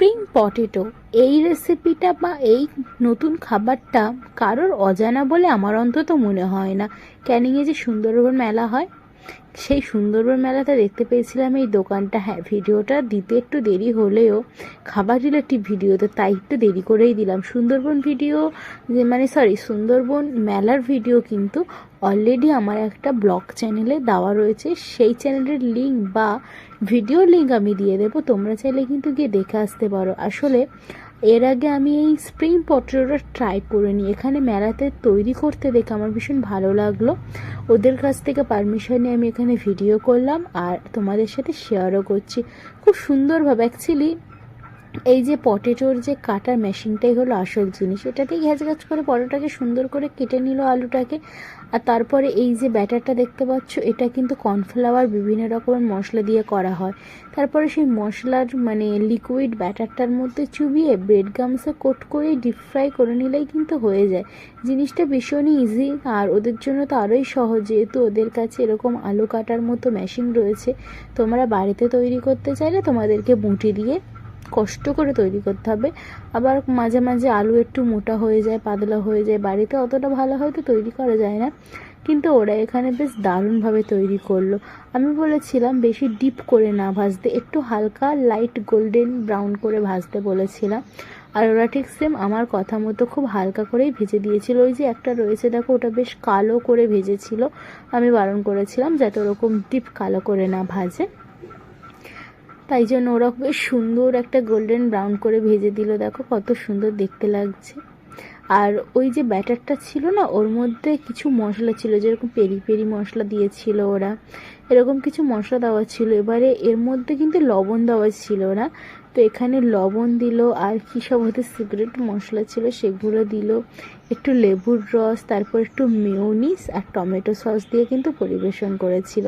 Spring potato এই রেসিপিটা বা এই নতুন খাবারটা কারোর অজানা বলে আমার অন্তত মনে হয় না। ক্যানিংয়ে যে সুন্দরবন মেলা হয় সেই সুন্দরবন মেলাতে দেখতে পেয়েছিলাম এই দোকানটা। হ্যাঁ ভিডিওটা দিতে একটু দেরি হলেও, খাবার রিলেটিভ ভিডিও তো তাই একটু দেরি করেই দিলাম। সুন্দরবন ভিডিও যে মানে সরি সুন্দরবন মেলার ভিডিও কিন্তু অলরেডি আমার একটা ব্লগ চ্যানেলে দেওয়া রয়েছে। সেই চ্যানেলের লিঙ্ক বা ভিডিও লিঙ্ক আমি দিয়ে দেবো। তোমরা চাইলে কিন্তু গিয়ে দেখে আসতে পারো। আসলে এর আগে আমি এই স্প্রিং পটেটোটা ট্রাই করে নিই। এখানে মেলাতে তৈরি করতে দেখে আমার ভীষণ ভালো লাগল। ওদের কাছ থেকে পারমিশন নিয়ে আমি এখানে ভিডিও করলাম আর তোমাদের সাথে শেয়ারও করছি। খুব সুন্দরভাবে অ্যাকচুয়ালি এই যে পটেটোর যে কাটার মেশিনটাই হলো আসল জিনিস এটাতেই ঘ্যাচ ঘ্যাচ করে পরোটাকে সুন্দর করে কেটে নিল আলুটাকে। আর তারপরে এই যে ব্যাটারটা দেখতে পাচ্ছ, এটা কিন্তু কর্নফ্লাওয়ার বিভিন্ন রকমের মশলা দিয়ে করা হয়। তারপরে সেই মশলার মানে লিকুইড ব্যাটারটার মধ্যে চুবিয়ে ব্রেড গামসে কোট করে ডিপ ফ্রাই করে নিলেই কিন্তু হয়ে যায়। জিনিসটা ভীষণই ইজি আর ওদের জন্য তো আরোই সহজ, যেহেতু ওদের কাছে এরকম আলু কাটার মতো মেশিন রয়েছে, তোমরা বাড়িতে তৈরি করতে চাইলে তোমাদেরকে বুটি দিয়ে কষ্ট করে তৈরি করতে হবে। আবার মাঝে মাঝে আলু একটু মোটা হয়ে যায়, পাতলা হয়ে যায়, বাড়িতে অতটা ভালো হয়তো তৈরি করা যায় না। কিন্তু ওরা এখানে বেশ দারুণভাবে তৈরি করল। আমি বলেছিলাম বেশি ডিপ করে না ভাজতে, একটু হালকা লাইট গোল্ডেন ব্রাউন করে ভাজতে বলেছিলাম। আর ওরা ঠিক সেম আমার কথা মতো খুব হালকা করেই ভেজে দিয়েছিল। ওই যে একটা রয়েছে, দেখো, ওটা বেশ কালো করে ভেজেছিল। আমি বারণ করেছিলাম যাতে ওরকম ডিপ কালো করে না ভাজে। তাই জন্য ওরা বেশ সুন্দর একটা গোল্ডেন ব্রাউন করে ভেজে দিল। দেখো কত সুন্দর দেখতে লাগছে। আর ওই যে ব্যাটারটা ছিল না, ওর মধ্যে কিছু মশলা ছিল, যেরকম পেরি পেরি মশলা দিয়েছিল ওরা, এরকম কিছু মশলা দেওয়া ছিল। এবারে এর মধ্যে কিন্তু লবণ দেওয়া ছিল না। তো এখানে লবণ দিল, আর কী সব হতে সিগারেট মশলা ছিল সেগুলো দিল। একটু লেবুর রস, তারপর একটু মেয়োনিস আর টমেটো সস দিয়ে কিন্তু পরিবেশন করেছিল।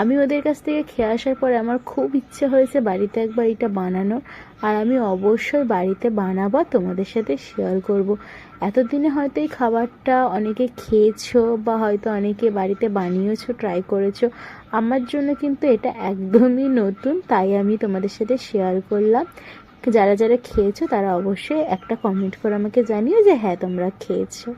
আমি ওদের কাছ থেকে খেয়ে আসার পরে আমার খুব ইচ্ছে হয়েছে বাড়িতে একবার এটা বানানোর। আর আমি অবশ্যই বাড়িতে বানাবো, তোমাদের সাথে শেয়ার করব। এতদিনে হয়তো এই খাবারটা অনেকে খেয়েছো বা হয়তো অনেকে বাড়িতে বানিয়েছো ট্রাই করেছ। আমার জন্য কিন্তু এটা একদমই নতুন, তাই আমি তোমাদের সাথে শেয়ার করলাম। যারা যারা খেয়েছো তারা অবশ্যই একটা কমেন্ট করে আমাকে জানিও যে হ্যাঁ তোমরা খেয়েছো।